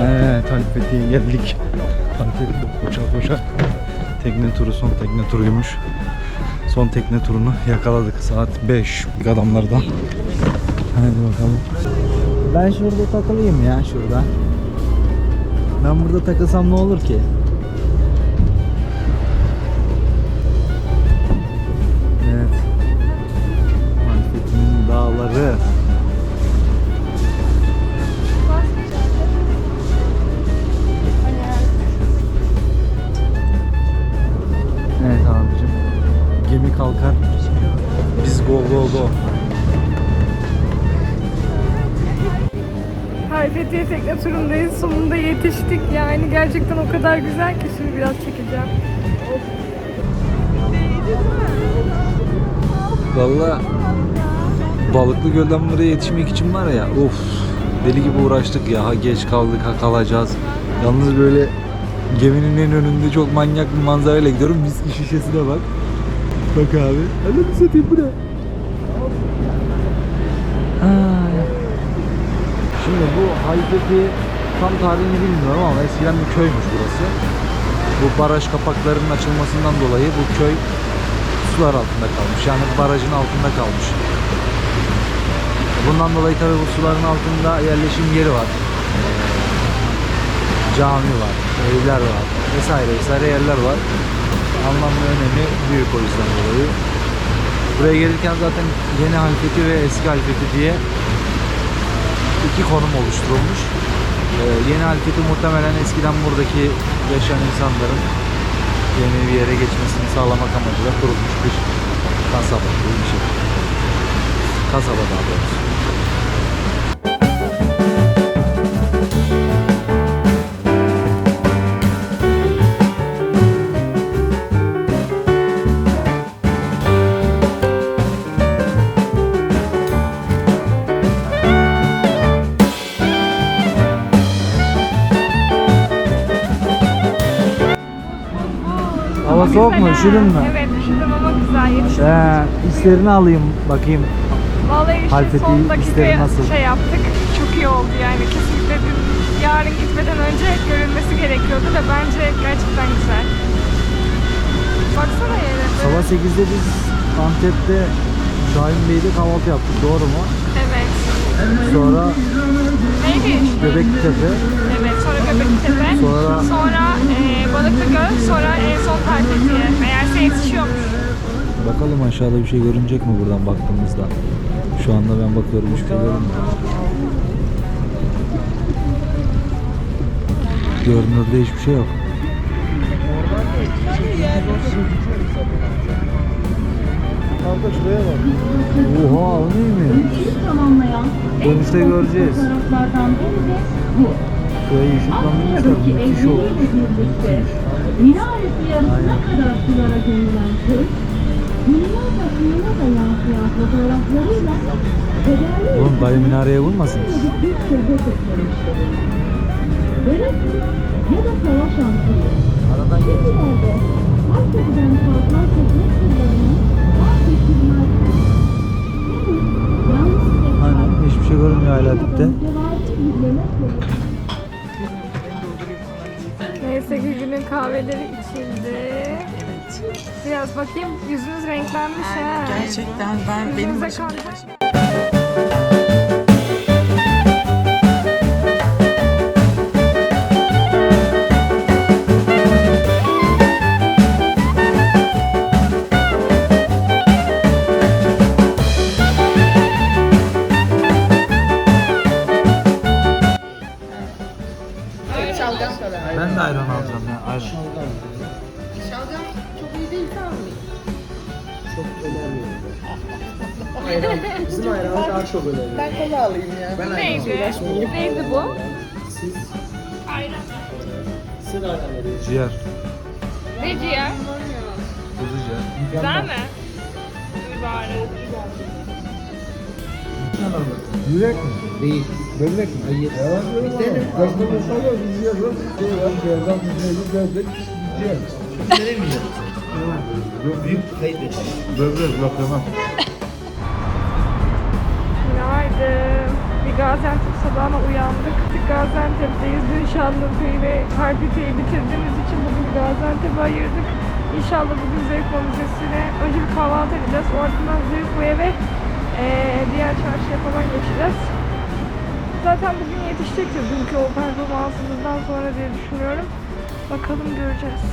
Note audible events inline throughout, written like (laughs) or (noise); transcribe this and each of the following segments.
Evet Halfeti'ye geldik. Halfeti koşa koşa. Tekne turu son tekne turuymuş. Son tekne turunu yakaladık. Saat 5 adamlardan. Hadi bakalım. Ben şurada takılayım ya şurada. Ben burada takılsam ne olur ki? Hayfetiye tekne turundayız. Sonunda yetiştik. Yani gerçekten o kadar güzel ki şimdi biraz çekeceğim. Valla Balıklı Göl'den buraya yetişmek için var ya of deli gibi uğraştık ya ha geç kaldık ha kalacağız. Yalnız böyle geminin en önünde çok manyak bir manzarayla gidiyorum. Viski şişesine bak. Bak abi. Anladın satayım bu ne? Ay. Şimdi Halfeti tam tarihini bilmiyorum ama eskiden bir köymüş burası. Bu baraj kapaklarının açılmasından dolayı bu köy sular altında kalmış. Yani barajın altında kalmış. Bundan dolayı tabii bu suların altında yerleşim yeri var. Ee, Cami var, evler var vesaire vesaire yerler var. Anlamlı önemi büyük o yüzden dolayı. Buraya gelirken zaten yeni halfeti ve eski halfeti diye iki konum oluşturulmuş. Ee, yeni halfeti muhtemelen eskiden buradaki yaşayan insanların yeni bir yere geçmesini sağlamak amacıyla kurulmuş bir kasaba gibi bir şey. Kasaba daha doğrusu. Hava soğuk mu? Üşüdün mü? Evet üşüdüm ama güzel yetiştik. Ee, hislerini alayım bakayım. Vallahi işte Halfeti son dakikaya nasıl? şey yaptık. Çok iyi oldu yani. Kesinlikle dün, yarın gitmeden önce görülmesi gerekiyordu da bence gerçekten güzel. Baksana yere. Sabah 8'de biz Antep'te Şahin Bey'de kahvaltı yaptık. Doğru mu? Evet. Sonra Neydi? Göbektepe. Evet. Sonra Göbektepe. Sonra- Sonra Balıklıgöl. Sonra en son Halfetiye. Meğerse yetişiyormuş. Bakalım aşağıda bir şey görünecek mi buradan baktığımızda. Şu anda ben bakıyorum hiçbir şey görünmüyor. Görünürde hiçbir şey yok. Kanka şuraya bak. Oha o neymiş? tamamlayan Dönüşte göreceğiz. bu. Şurayı ışıklandırmışlar. Müthiş olmuş. Müthiş. minaresi yarısına kadar sulara gömülen köy, dünya basınına da yansıyan fotoğraflarıyla kederli Oğlum dayı minareye vurmasın. ya da savaş antıyı. Aradan Şimdilerde Akdeniz'den kalkan teknik turlarının vazgeçilmez. Aynen hiçbir şey görünmüyor hala dipte. Ki günün kahveleri içildi. Biraz bakayım yüzünüz renklenmiş ha. Gerçekten ben benim Yüzünüze başım. Ayran alacağım ya ayran. (laughs) Ayran. Bizim ayranı daha çok önemli. Ben kola alayım ya. Ben ayran. Neydi? Neydi bu? Siz? Siz ayran veriyorsunuz. Ciğer. Ne ciğer? Kuzu ciğer. Güzel mi? Dur bari. Yürek mi? Değil. Böbrek mi? Hayır. Gözde mesela biz yiyoruz. Şey var, ciğerden bir şey gördük. Ciğer. Veremeyeceğim. Büyük kayıt Böbrek yok yemem. Günaydın. Bir Gaziantep sabahına uyandık. Gaziantep'teyiz. Dün Şanlıurfa'yı ve Kartepe'yi bitirdiğimiz için bugün Gaziantep'e ayırdık. İnşallah bugün Zevko Müzesi'ne önce bir kahvaltı edeceğiz. Ardından Zevko'ya ve eee, diğer çarşıya falan geçeceğiz. Zaten bugün yetişecektir dünkü o performansımızdan sonra diye düşünüyorum. Bakalım göreceğiz.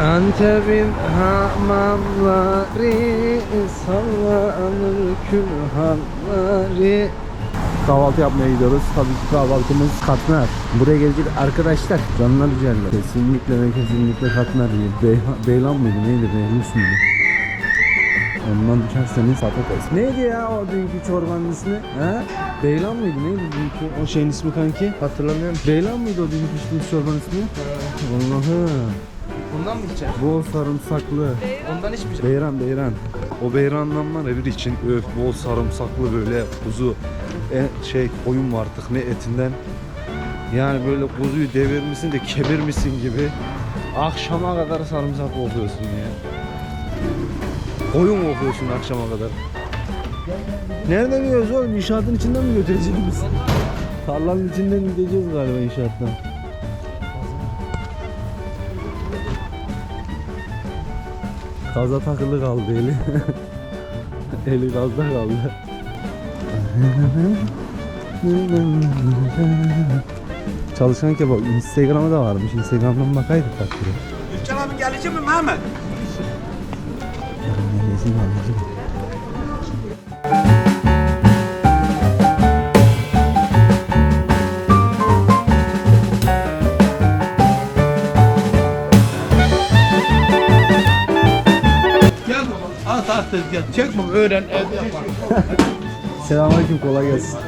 Antep'in hamamları sallanır külhanları Kahvaltı yapmaya gidiyoruz. Tabii ki kahvaltımız katmer. Buraya gelecek arkadaşlar canlar güzeller. Kesinlikle ve kesinlikle katmer yiyin. Bey- Beylan mıydı neydi? Behlus muydu? Ondan düşerseniz patates. Neydi ya o dünkü çorbanın ismi? He? Beylan mıydı? Neydi dünkü o şeyin ismi kanki? Hatırlamıyorum. Beylan mıydı o dünkü içtiğimiz çorbanın ismi? Allah'ım. Bundan mı gideceksin? Bol sarımsaklı. Ondan içmeyeceğim. Beyran beyran. O beyrandan var bir için öf bol sarımsaklı böyle kuzu e, şey koyun mu artık ne etinden. Yani böyle kuzuyu devirmişsin de kebirmişsin gibi. Akşama kadar sarımsak kokuyorsun ya. Koyun kokuyorsun akşama kadar. Nereden gidiyoruz oğlum? İnşaatın içinden mi götüreceğiz biz? Tarlanın içinden gideceğiz galiba inşaattan. Gaza takılı kaldı eli. (laughs) eli gazda kaldı. Çalışkan kebap Instagram'da da varmış. Instagram'dan bakaydık takdiri. Gülcan abi gelecek mi Mehmet? Anneciğim. Gel bakalım. At at tezgah. Çek baba öğren evde yapar. (laughs) Selamünaleyküm kolay gelsin.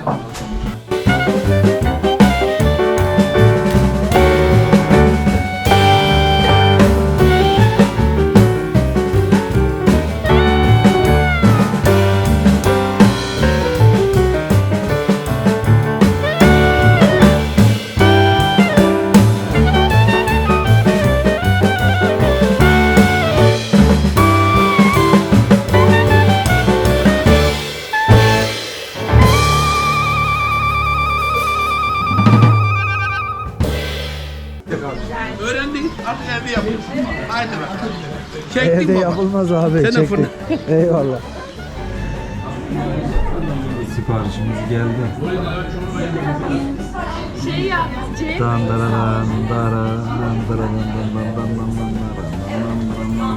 Evde baba. yapılmaz abi. Telefonu. çektik. Eyvallah. Siparişimiz geldi. Şey ya, C Dan dararan, dararan, dararan, dan dan dan dan dan dan dan.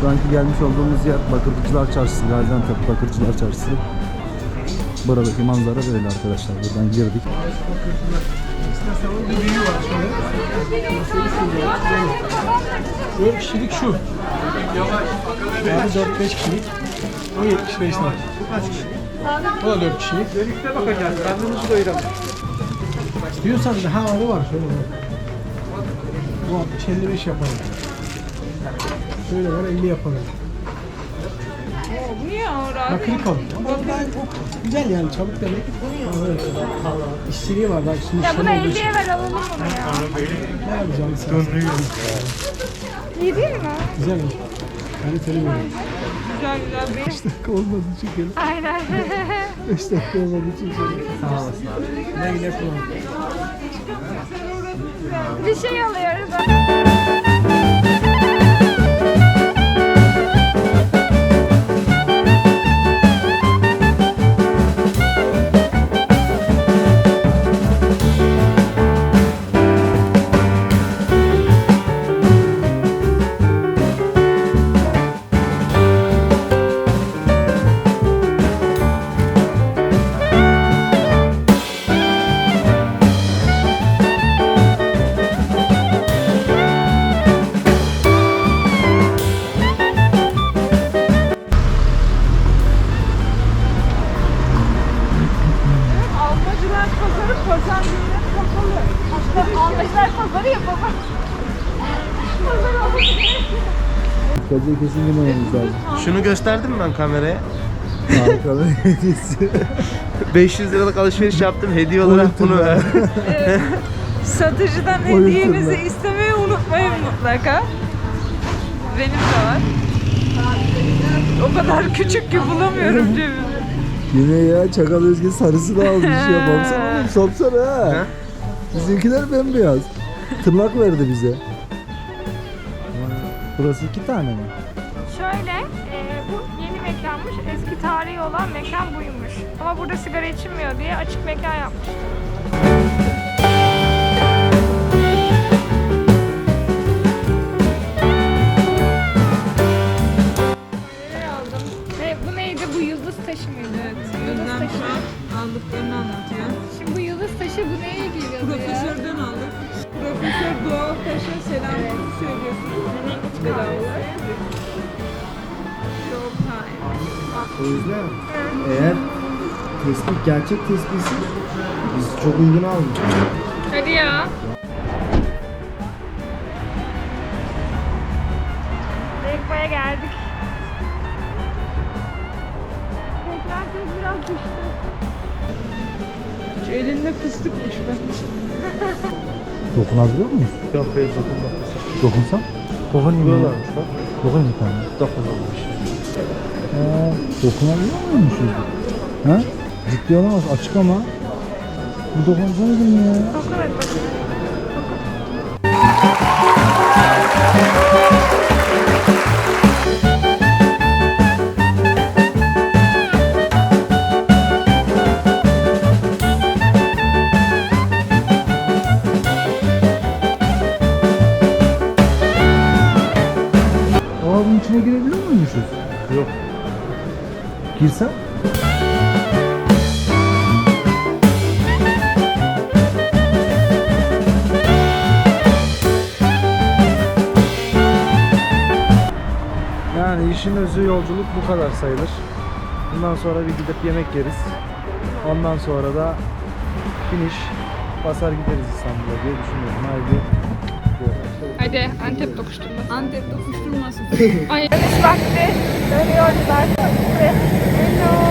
Şu anki gelmiş olduğumuz yer Bakırcılar Çarşısı, Gaziantep Bakırcılar Çarşısı. Buradaki manzara böyle arkadaşlar. Buradan girdik. Dört kişilik şu. Abi 4-5 kişilik. O 75 lira. O da 4 kişilik. Birlikte bakacağız. Karnımızı doyuralım. Diyorsan daha o var şöyle var. Bu 60 55 yapalım. Şöyle var 50 yapalım. Bu niye ağır abi? Bakır kalın. Güzel yani çabuk demek. Evet. İşçiliği var bak şimdi Ya bunu şöyle olduğu için. 50'ye ver alalım bunu ya. Ne yapacağım sen? İyi değil mi? Güzel mi? Kaliteli böyle. Güzel güzel. Benim. 5 dakika olmadı çekelim. Aynen. (laughs) 5 dakika olmadı çekelim. Sağ olasın abi. Ne güle kullan. bir şey alıyoruz. Kesin yemememiz lazım. Şunu gösterdim mi ben kameraya? Harika bir hediyesi. 500 liralık alışveriş yaptım. Hediye olarak bunu ver. Satıcıdan Oyun hediyenizi istemeyi unutmayın mutlaka. Benim de var. O kadar küçük ki bulamıyorum cebimde. Yine ya çakal özge sarısını almış ya. Baksana oğlum sapsarı ha. Bizimkiler bembeyaz. Tırnak verdi bize. Burası iki tane mi? Şöyle, e, bu yeni mekanmış. Eski tarihi olan mekan buymuş. Ama burada sigara içilmiyor diye açık mekan yapmış. aldım. Ve bu neydi? Bu yıldız taşı mıydı? Yıldız taşı. aldıklarını anlatıyor. Şimdi bu yıldız taşı bu neye geliyordu ya? Profesörden aldık. Profesör Doğal Taş'a selamınızı söylüyorsunuz. Bedavalar. Yok hayır. O yüzden eğer tespih gerçek tespihse biz çok uygun aldık. Hadi ya. Rekba'ya geldik. Beklenti biraz düştü. Şu elinde fıstıkmış be. Dokunabiliyor muyuz? Yok hayır dokunma. Dokunsam? Dokunayım ya. Diyorlarmış bak. Aa, dokunabiliyor muymuşuz? Ha? Ciddi olamaz açık ama. Bu dokunsaydım ya. Aa bunun içine girebiliyor muymuşuz? Yok. Girsem? Yani işin özü yolculuk bu kadar sayılır. Bundan sonra bir gidip yemek yeriz. Ondan sonra da finish basar gideriz İstanbul'a diye düşünüyorum. Haydi. Hadi Antep dokuşturması. Antep dokuşturması. Ay dönüş vakti. Dönüyoruz artık. Hello.